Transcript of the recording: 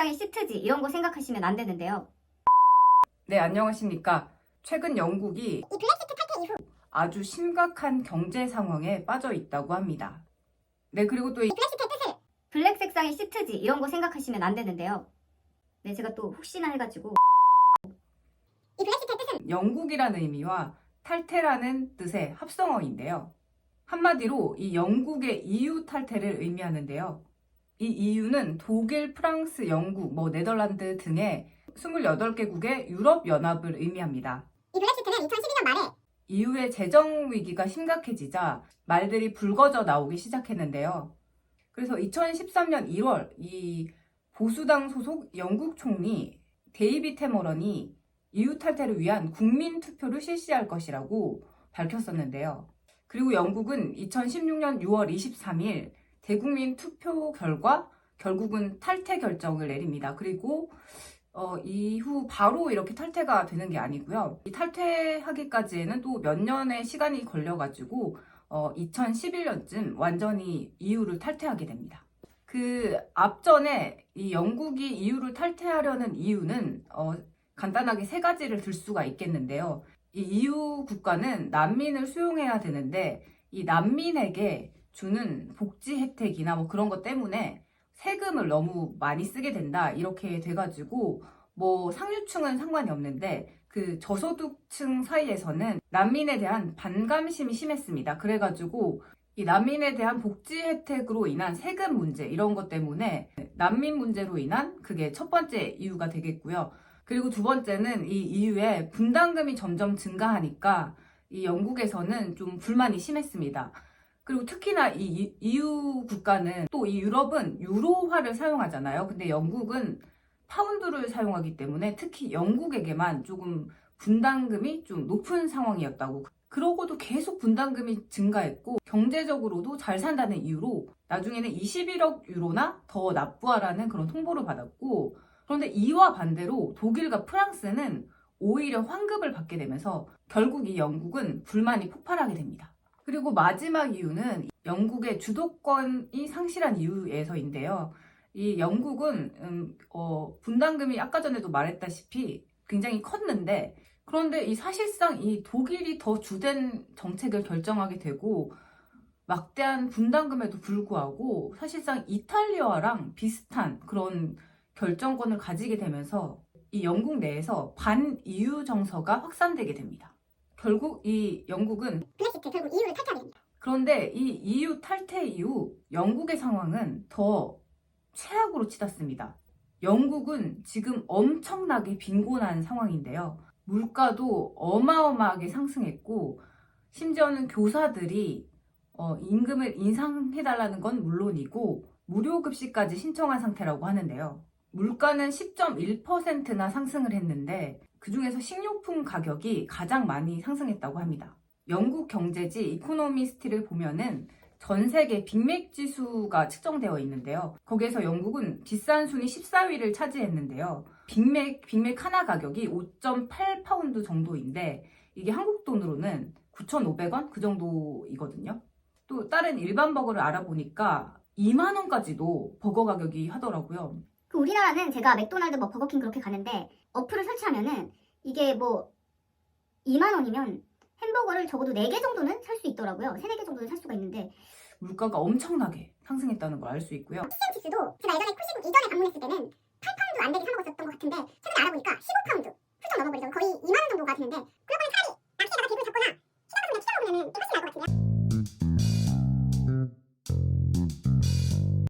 색상의 시트지 이런 거 생각하시면 안 되는데요. 네, 안녕하십니까. 최근 영국이 이 블랙시트 탈퇴 이후 아주 심각한 경제 상황에 빠져 있다고 합니다. 네, 그리고 또 이 블랙 색상의 시트지 이런 거 생각하시면 안 되는데요. 네, 제가 또 혹시나 해가지고 이 블랙시트의 뜻은 영국이라는 의미와 탈퇴라는 뜻의 합성어인데요. 한마디로 이 영국의 EU 탈퇴를 의미하는데요. 이 EU는 독일, 프랑스, 영국, 뭐 네덜란드 등의 28개국의 유럽 연합을 의미합니다. 이 블랙시트는 2012년 말에 EU의 재정 위기가 심각해지자 말들이 불거져 나오기 시작했는데요. 그래서 2013년 1월 이 보수당 소속 영국 총리 데이비 테머런이 EU 탈퇴를 위한 국민 투표를 실시할 것이라고 밝혔었는데요. 그리고 영국은 2016년 6월 23일 대국민 투표 결과 결국은 탈퇴 결정을 내립니다. 그리고 어, 이후 바로 이렇게 탈퇴가 되는 게 아니고요. 이 탈퇴하기까지에는 또 몇 년의 시간이 걸려가지고 어, 2011년쯤 완전히 EU를 탈퇴하게 됩니다. 그 앞전에 이 영국이 EU를 탈퇴하려는 이유는 어, 간단하게 세 가지를 들 수가 있겠는데요. 이 EU 국가는 난민을 수용해야 되는데 이 난민에게 주는 복지 혜택이나 뭐 그런 것 때문에 세금을 너무 많이 쓰게 된다 이렇게 돼가지고 뭐 상류층은 상관이 없는데 그 저소득층 사이에서는 난민에 대한 반감심이 심했습니다. 그래가지고 이 난민에 대한 복지 혜택으로 인한 세금 문제 이런 것 때문에 난민 문제로 인한 그게 첫 번째 이유가 되겠고요. 그리고 두 번째는 이 이후에 분담금이 점점 증가하니까 이 영국에서는 좀 불만이 심했습니다. 그리고 특히나 이 EU 국가는 또 이 유럽은 유로화를 사용하잖아요. 근데 영국은 파운드를 사용하기 때문에 특히 영국에게만 조금 분담금이 좀 높은 상황이었다고. 그러고도 계속 분담금이 증가했고 경제적으로도 잘 산다는 이유로 나중에는 21억 유로나 더 납부하라는 그런 통보를 받았고 그런데 이와 반대로 독일과 프랑스는 오히려 환급을 받게 되면서 결국 이 영국은 불만이 폭발하게 됩니다. 그리고 마지막 이유는 영국의 주도권이 상실한 이유에서인데요. 이 영국은 음, 어, 분담금이 아까 전에도 말했다시피 굉장히 컸는데 그런데 이 사실상 이 독일이 더 주된 정책을 결정하게 되고 막대한 분담금에도 불구하고 사실상 이탈리아랑 비슷한 그런 결정권을 가지게 되면서 이 영국 내에서 반 EU 정서가 확산되게 됩니다. 결국 이 영국은 블랙시트 결국 EU를 탈퇴하게 됩니다. 그런데 이 EU 탈퇴 이후 영국의 상황은 더 최악으로 치닫습니다. 영국은 지금 엄청나게 빈곤한 상황인데요. 물가도 어마어마하게 상승했고, 심지어는 교사들이 어, 임금을 인상해달라는 건 물론이고, 무료급식까지 신청한 상태라고 하는데요. 물가는 10.1%나 상승을 했는데, 그 중에서 식료품 가격이 가장 많이 상승했다고 합니다. 영국 경제지 이코노미스트를 보면은 전 세계 빅맥 지수가 측정되어 있는데요. 거기에서 영국은 비싼 순위 14위를 차지했는데요. 빅맥, 빅맥 하나 가격이 5.8파운드 정도인데 이게 한국 돈으로는 9,500원 그 정도이거든요. 또 다른 일반 버거를 알아보니까 2만 원까지도 버거 가격이 하더라고요. 그 우리나라는 제가 맥도날드 뭐 버거킹 그렇게 가는데 어플을 설치하면은 이게 뭐 2만 원이면 햄버거를 적어도 4개 정도는 살 수 있더라고요. 3, 4개 정도는 살 수가 있는데 물가가 엄청나게 상승했다는 걸 알 수 있고요. 치킨치스도 제가 그 예전에 코시국 이전에 방문했을 때는 8파운드 안 되게 사 먹었었던 것 같은데 최근에 알아보니까 15파운드 훌쩍 넘어버리죠. 거의 2만 원 정도가 되는데